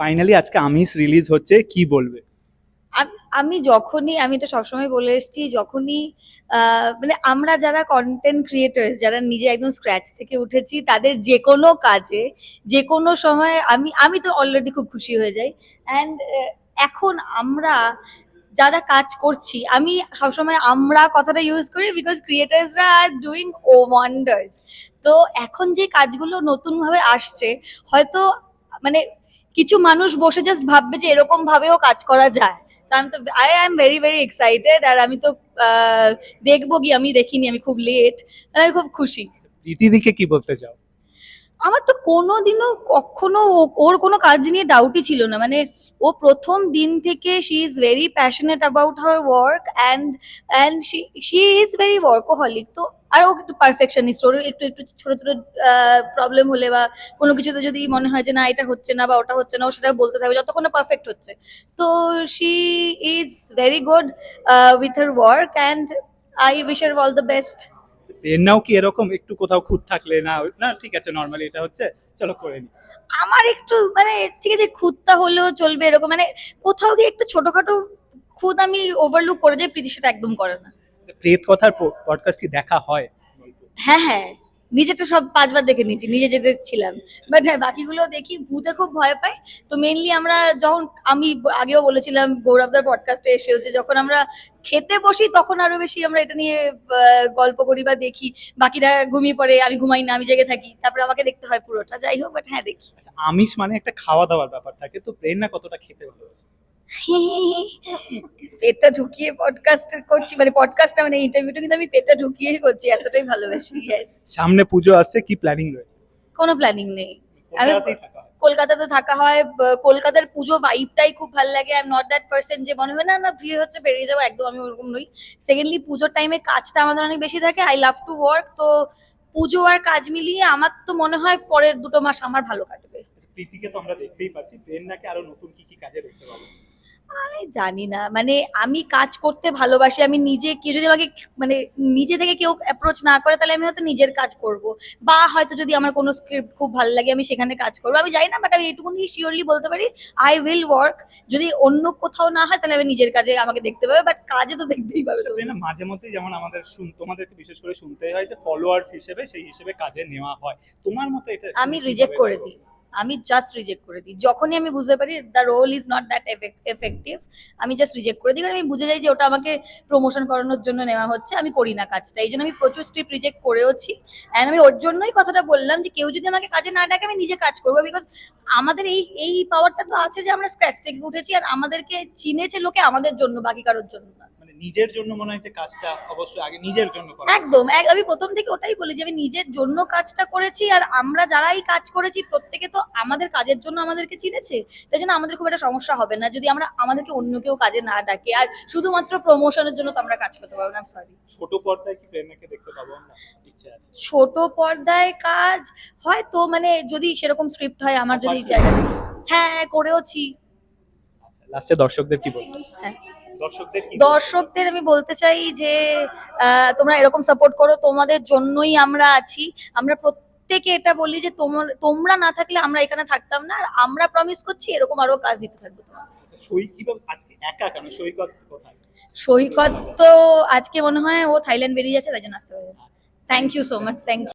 Finally আজকে আমিষ release হচ্ছে, কি বলবে? আমি যখনই, আমি এটা সবসময় বলে এসেছি, যখনই মানে আমরা যারা কন্টেন্ট ক্রিয়েটার্স যারা নিজে একদম স্ক্র্যাচ থেকে উঠেছি, তাদের যে কোনো কাজে যে কোনো সময় আমি আমি তো অলরেডি খুব খুশি হয়ে যাই। অ্যান্ড এখন আমরা যা যা কাজ করছি, আমি সবসময় আমরা কথাটা ইউজ করি বিকজ ক্রিয়েটার্সরা আর ডুইং ও ওয়ান্ডার্স তো এখন যে কাজগুলো নতুনভাবে আসছে, হয়তো মানে কিছু মানুষ বসে জাস্ট ভাববে যে এরকম ভাবেও কাজ করা যায়। আমি তো I am very very excited আর আমি তো দেখব কি আমি দেখিনি আমি খুব লেট আমি খুব খুশি। প্রীতিদিকে কি বলতে চাও? আমার তো কোনোদিনও কখনো ওর কোনো কাজ নিয়ে ডাউটই ছিল না। মানে ও প্রথম দিন থেকে she is very passionate about her work and and she she is very workaholic তো আর ও একটু পারফেকশনিস্ট ওর একটু একটু ছোট ছোট প্রবলেম হলে বা কোনো কিছুতে যদি মনে হয় যে না এটা হচ্ছে না বা ওটা হচ্ছে না ও সেটা বলতে থাকবে যতক্ষণ না পারফেক্ট হচ্ছে। তো she is very good with her work and I wish her all the best প্রেরণাও কি এরকম? একটু কোথাও খুঁত থাকলে না না ঠিক আছে নর্মালি এটা হচ্ছে চলো করে নি। আমার একটু মানে ঠিক আছে খুদটা হলেও চলবে এরকম মানে কোথাও গিয়ে একটু ছোটখাটো খুদ আমি ওভারলুক করে যাই প্রীতি সেটা একদম করে না। প্রেত কথার পডকাস্ট কি দেখা হয়? হ্যাঁ হ্যাঁ। নিজেরটা সব পাঁচবার দেখে নিয়েছি নিজে যেটা ছিলাম। বাট হ্যাঁ বাকিগুলো দেখি ভূতে খুব ভয় পাই। তো মেনলি আমরা যখন আমি আগেও বলেছিলাম গৌরবদার পডকাস্টে এসে হচ্ছে যখন আমরা খেতে বসি তখন আরও বেশি আমরা এটা নিয়ে গল্প করি বা দেখি। বাকিরা ঘুমিয়ে পড়ে আমি ঘুমাই না আমি জেগে থাকি। তারপরে আমাকে দেখতে হয় পুরোটা। যাই হোক বাট হ্যাঁ দেখি। আচ্ছা আমিষ মানে একটা খাওয়া দাওয়ার ব্যাপার থাকে। তো প্রেরণা কতটা খেতে ভালোবাসে? পেটটা ঢুকিয়ে পডকাস্ট করছি মানে পডকাস্ট মানে ইন্টারভিউটা কিন্তু আমি পেটটা ঢুকিয়ে করছি এতটাই ভালোবাসি সামনে পুজো আসছে কি প্ল্যানিং রয়েছে? কোনো প্ল্যানিং নেই। আমি- হয়। কলকাতাতে থাকা হয় কলকাতার পুজো ভাইবটাই খুব ভালো লাগে I am not that person যে মনে হয় না না ভিড় হচ্ছে বেরিয়ে যাব একদম আমি ওরকম নই। সেকেন্ডলি পুজোর টাইমে কাজটা আমাদের অনেক বেশি থাকে আই লাভ টু ওয়ার্ক তো পুজো আর কাজ মিলিয়ে আমার তো মনে হয় পরের দুটো মাস আমার ভালো কাটবে। আচ্ছা, প্রীতিকে তো আমরা দেখতেই পাচ্ছি প্রেরণাকে আরও নতুন কি কি কাজে দেখতে পাবো? আমি জানি না। মানে আমি কাজ করতে ভালোবাসি আমি নিজে কেউ যদি আমাকে মানে নিজে থেকে কেউ অ্যাপ্রোচ না করে তাহলে আমি হয়তো নিজের কাজ করব। বা হয়তো যদি আমার কোনো স্ক্রিপ্ট খুব ভালো লাগে আমি সেখানে কাজ করব। আমি জানি না বাট আমি এটুকুনি শিওরলি বলতে পারি আই উইল ওয়ার্ক যদি অন্য কোথাও না হয় তাহলে আমি নিজের কাজে আমাকে দেখতে পাবে বাট কাজে তো দেখতেই পাবে আচ্ছা, প্রেরণা মাঝে মধ্যে যেমন আমাদের শুন তোমাদেরকে বিশেষ করে শুনতে হয় যে ফলোয়ার্স হিসেবে সেই হিসেবে কাজে নেওয়া হয়। তোমার মতো এটা আমি রিজেক্ট করে? দিই। আমি জাস্ট রিজেক্ট করে দিই। যখনই আমি বুঝতে পারি the role is not that effective আমি জাস্ট রিজেক্ট করে দিই। কারণ আমি বুঝে যাই যে ওটা আমাকে প্রমোশন করানোর জন্য নেওয়া হচ্ছে আমি করি না কাজটা। এই জন্য আমি প্রচুর স্ক্রিপ্ট রিজেক্ট করেওছি। অ্যান্ড আমি ওর জন্যই কথাটা বললাম যে কেউ যদি আমাকে কাজে না ডাকে আমি নিজে কাজ করব। বিকজ আমাদের এই এই পাওয়ারটা তো আছে যে আমরা স্ক্র্যাচ থেকে উঠেছি আর আমাদেরকে চিনেছে লোকে আমাদের জন্য বাকি কারোর জন্য না। মানে নিজের জন্য মনে হয় যে কাজটা অবশ্যই আগে নিজের জন্য করা একদম। আমি প্রথম থেকে ওটাই বলি যে আমি নিজের জন্য কাজটা করেছি আর আমরা যারাই কাজ করেছি প্রত্যেকে তো আমাদের কাজের জন্য আমাদেরকে চিনেছে? তাই জন্য আমাদের খুব একটা সমস্যা হবে না। যদি আমরা আমাদেরকে অন্য কেউ কাজে না ডাকে আর শুধুমাত্র প্রমোশনের জন্য তো আমরা কাজ করতে পারব না সরি ছোট পর্দায় কি প্রেরণাকে দেখতে পাবো আমরা? ছোট পর্দায় কাজ হয়তো মানে যদি সেরকম স্ক্রিপ্ট হয় আমার যদি জায়গা থাকে। হ্যাঁ হ্যাঁ করেওছি। আচ্ছা লাস্টে দর্শকদের কি বলব? হ্যাঁ। দর্শকদের আমি বলতে চাই যে আহ, তোমরা এরকম সাপোর্ট করো তোমাদের জন্যই আমরা আছি। আমরা প্রত্যেকে এটা বলি যে তোমরা তোমরা না থাকলে আমরা এখানে থাকতাম না আর আমরা প্রমিস করছি এরকম আরও কাজ দিতে থাকব তোমার। আচ্ছা, সৈকত সৈকত তো আজকে মনে হয় ও থাইল্যান্ড বেরিয়ে যাচ্ছে তাই জন্য আসতে পারবে thank you so much thank